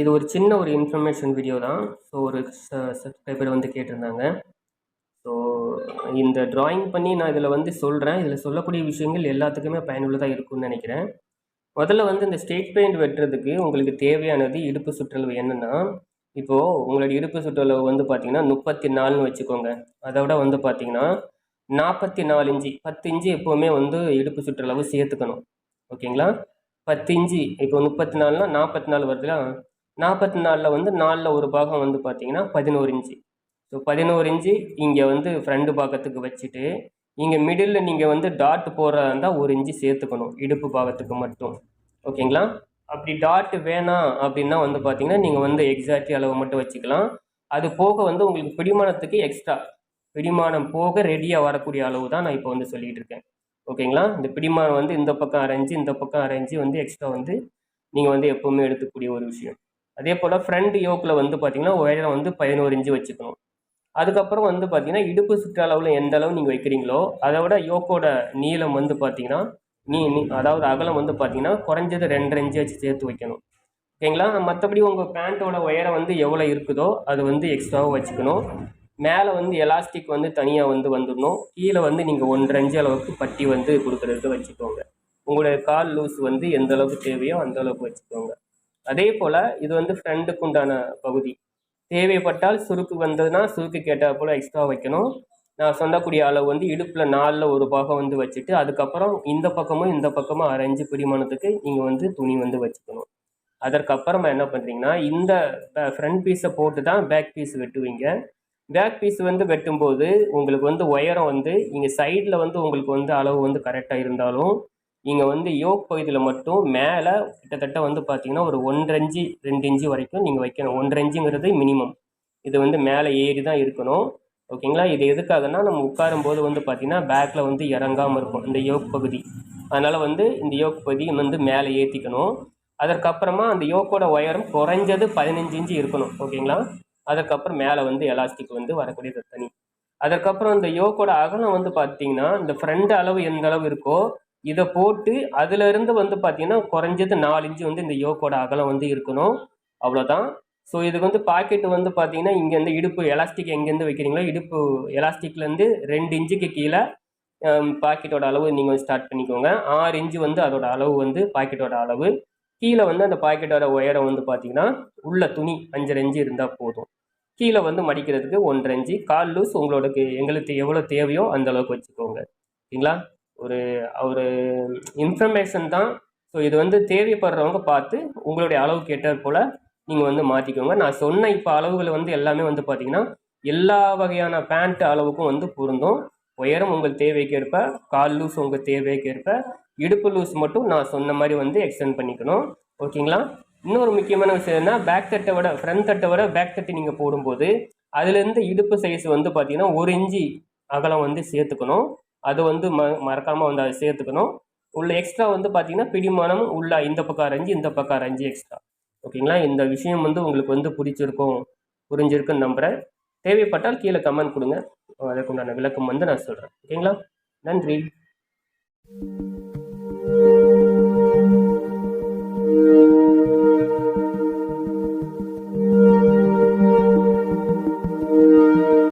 இது ஒரு சின்ன ஒரு இன்ஃபர்மேஷன் வீடியோ தான். ஸோ ஒரு சப்ஸ்கிரைபர் வந்து கேட்டிருந்தாங்க. ஸோ இந்த ட்ராயிங் பண்ணி நான் இதில் வந்து சொல்கிறேன் இதில் சொல்லக்கூடிய விஷயங்கள் எல்லாத்துக்குமே பயனுள்ளதாக இருக்கும்னு நினைக்கிறேன். முதல்ல வந்து இந்த ஸ்டேட் பெயிண்ட் வெட்டுறதுக்கு உங்களுக்கு தேவையானது இடுப்பு சுற்றளவு என்னென்னா இப்போது உங்களுடைய இடுப்பு சுற்றளவு வந்து பார்த்தீங்கன்னா முப்பத்தி நாலுன்னு வச்சுக்கோங்க அதோட வந்து பார்த்தீங்கன்னா நாற்பத்தி நாலு இஞ்சி பத்து இஞ்சி எப்போவுமே வந்து இடுப்பு சுற்றளவு சேர்த்துக்கணும். ஓகேங்களா? பத்து இஞ்சி இப்போ முப்பத்தி நாலுனா நாற்பத்தி நாலு வருதுல நாற்பத்தி நாலில் வந்து நாலில் ஒரு பாகம் வந்து பார்த்தீங்கன்னா பதினோரு இன்ச்சு. ஸோ பதினோரு இன்ச்சு இங்கே வந்து ஃப்ரண்ட் பாகத்துக்கு வச்சுட்டு இங்கே மிடில் நீங்கள் வந்து டாட் போடுறதா இருந்தால் ஒரு இன்ச்சு சேர்த்துக்கணும் இடுப்பு பாகத்துக்கு மட்டும். ஓகேங்களா? அப்படி டாட் வேணாம் அப்படின்னா வந்து பார்த்தீங்கன்னா நீங்கள் வந்து எக்ஸாக்ட் அளவு மட்டும் வச்சுக்கலாம். அது போக வந்து உங்களுக்கு பிடிமானத்துக்கு எக்ஸ்ட்ரா பிடிமானம் போக ரெடியாக வரக்கூடிய அளவு தான் நான் இப்போ வந்து சொல்லிகிட்டு இருக்கேன். ஓகேங்களா? இந்த பிடிமானம் வந்து இந்த பக்கம் அரைஞ்சு இந்த பக்கம் அரைஞ்சு வந்து எக்ஸ்ட்ரா வந்து நீங்கள் வந்து எப்போவுமே எடுத்துக்கூடிய ஒரு விஷயம். அதே போல் ஃப்ரண்ட் யோக்கில் வந்து பார்த்தீங்கன்னா உயரம் வந்து பதினோரு இன்ச்சு வச்சுக்கணும். அதுக்கப்புறம் வந்து பார்த்தீங்கன்னா இடுப்பு சுற்றளவில் எந்த அளவு நீங்கள் வைக்கிறீங்களோ அதை விட யோக்கோட நீளம் வந்து பார்த்தீங்கன்னா நீ நீ அதாவது அகலம் வந்து பார்த்தீங்கன்னா குறைஞ்சது ரெண்டரை இன்ச்சு வச்சு சேர்த்து வைக்கணும். ஓகேங்களா? மற்றபடி உங்கள் பேண்ட்டோட உயரம் வந்து எவ்வளோ இருக்குதோ அது வந்து எக்ஸ்ட்ராவாக வச்சுக்கணும். மேலே வந்து எலாஸ்டிக் வந்து தனியாக வந்து வந்துடணும். கீழே வந்து நீங்கள் ஒன்றரை இன்ச்சு அளவுக்கு பட்டி வந்து கொடுக்குறதுக்கு வச்சுக்கோங்க. உங்களுடைய கால் லூஸ் வந்து எந்த அளவுக்கு தேவையோ அந்த அளவுக்கு வச்சுக்கோங்க. அதே போல் இது வந்து ஃப்ரெண்டுக்கு உண்டான பகுதி. தேவைப்பட்டால் சுருக்கு வந்ததுன்னா சுருக்கு கேட்டால் போல் எக்ஸ்ட்ரா வைக்கணும். நான் சொல்லக்கூடிய அளவு வந்து இடுப்பில் நாலில் ஒரு பாகம் வந்து வச்சுட்டு அதுக்கப்புறம் இந்த பக்கமும் இந்த பக்கமும் அரைஞ்சு பிடிமானத்துக்கு நீங்கள் வந்து துணி வந்து வச்சுக்கணும். அதற்கப்புறமா என்ன பண்ணுறீங்கன்னா இந்த ஃப்ரண்ட் பீஸை போட்டு தான் பேக் பீஸ் வெட்டுவீங்க. பேக் பீஸ் வந்து வெட்டும்போது உங்களுக்கு வந்து உயரம் வந்து இங்கே சைடில் வந்து உங்களுக்கு வந்து அளவு வந்து கரெக்டாக இருந்தாலும் இங்கே வந்து யோக் பகுதியில் மட்டும் மேலே கிட்டத்தட்ட வந்து பார்த்தீங்கன்னா ஒரு ஒன்றரை இன்ச்சு ரெண்டு இன்ச்சு வரைக்கும் நீங்கள் வைக்கணும். ஒன்றரை இன்ச்சுங்கிறது மினிமம் இது வந்து மேலே ஏறி தான் இருக்கணும் ஓகேங்களா இது எதுக்காகனா நம்ம உட்காரும் போது வந்து பார்த்திங்கன்னா பேக்கில் வந்து இறங்காமல் இருக்கும் இந்த யோக் பகுதி. அதனால் வந்து இந்த யோக் பகுதி வந்து மேலே ஏற்றிக்கணும் அதற்கப்புறமா அந்த யோக்கோட ஒயரும் குறைஞ்சது பதினஞ்சு இன்ச்சு இருக்கணும். ஓகேங்களா அதற்கப்புறம் மேலே வந்து எலாஸ்டிக் வந்து வரக்கூடியது தனி. அதற்கப்புறம் இந்த யோக்கோட அகலம் வந்து பார்த்தீங்கன்னா இந்த ஃப்ரண்ட் அளவு எந்த அளவு இருக்கோ இதை போட்டு அதுலேருந்து வந்து பார்த்தீங்கன்னா குறைஞ்சது நாலு இன்ச்சு வந்து இந்த யோக்கோட அகலம் வந்து இருக்கணும். அவ்வளோதான் ஸோ இதுக்கு வந்து பாக்கெட் வந்து பார்த்தீங்கன்னா இங்கேருந்து இடுப்பு எலாஸ்டிக் எங்கேருந்து வைக்கிறீங்களோ இடுப்பு எலாஸ்டிக்லேருந்து ரெண்டு இன்ச்சுக்கு கீழே பாக்கெட்டோட அளவு நீங்கள் ஸ்டார்ட் பண்ணிக்கோங்க. ஆறு இன்ச்சு வந்து அதோட அளவு வந்து பாக்கெட்டோட அளவு. கீழே வந்து அந்த பாக்கெட்டோட உயரம் வந்து பார்த்தீங்கன்னா உள்ள துணி அஞ்சரை இன்ச்சு இருந்தால் போதும். கீழே வந்து மடிக்கிறதுக்கு ஒன்றரை இன்ச்சு. கால் லூஸ் உங்களோட எங்களுக்கு எவ்வளோ தேவையோ அந்த அளவுக்கு வச்சுக்கோங்க. ஓகேங்களா ஒரு ஒரு இன்ஃபர்மேஷன் தான். ஸோ இது வந்து தேவைப்படுறவங்க பார்த்து உங்களுடைய அளவுக்கு ஏற்றாற் போல் நீங்கள் வந்து மாற்றிக்கோங்க நான் சொன்ன இப்போ அளவுகள் வந்து எல்லாமே வந்து பார்த்தீங்கன்னா எல்லா வகையான பேண்ட் அளவுக்கும் வந்து பொருந்தும். உயரம் உங்கள் தேவைக்கேற்ப கால் லூஸ் உங்கள் தேவைக்கேற்ப இடுப்பு லூஸ் மட்டும் நான் சொன்ன மாதிரி வந்து எக்ஸ்டெண்ட் பண்ணிக்கணும். ஓகேங்களா இன்னொரு முக்கியமான விஷயம் என்ன பேக் தட்டை விட ஃப்ரண்ட் தட்டை விட பேக் தட்டு நீங்கள் போடும்போது அதுலேருந்து இடுப்பு சைஸ் வந்து பார்த்தீங்கன்னா ஒரு இன்ச்சி அகலம் வந்து சேர்த்துக்கணும். அது வந்து ம மறக்காமல் வந்து அதை சேர்த்துக்கணும். உள்ள எக்ஸ்ட்ரா வந்து பார்த்தீங்கன்னா பிடிமானம் உள்ள இந்த பக்கம் அரைஞ்சி இந்த பக்கம் அரைஞ்சி எக்ஸ்ட்ரா ஓகேங்களா இந்த விஷயம் வந்து உங்களுக்கு வந்து பிடிச்சிருக்கும் புரிஞ்சிருக்குன்னு நம்புகிறேன் தேவைப்பட்டால் கீழே கமெண்ட் கொடுங்க. அதற்குண்டான விளக்கம் வந்து நான் சொல்கிறேன் ஓகேங்களா நன்றி. Thank you.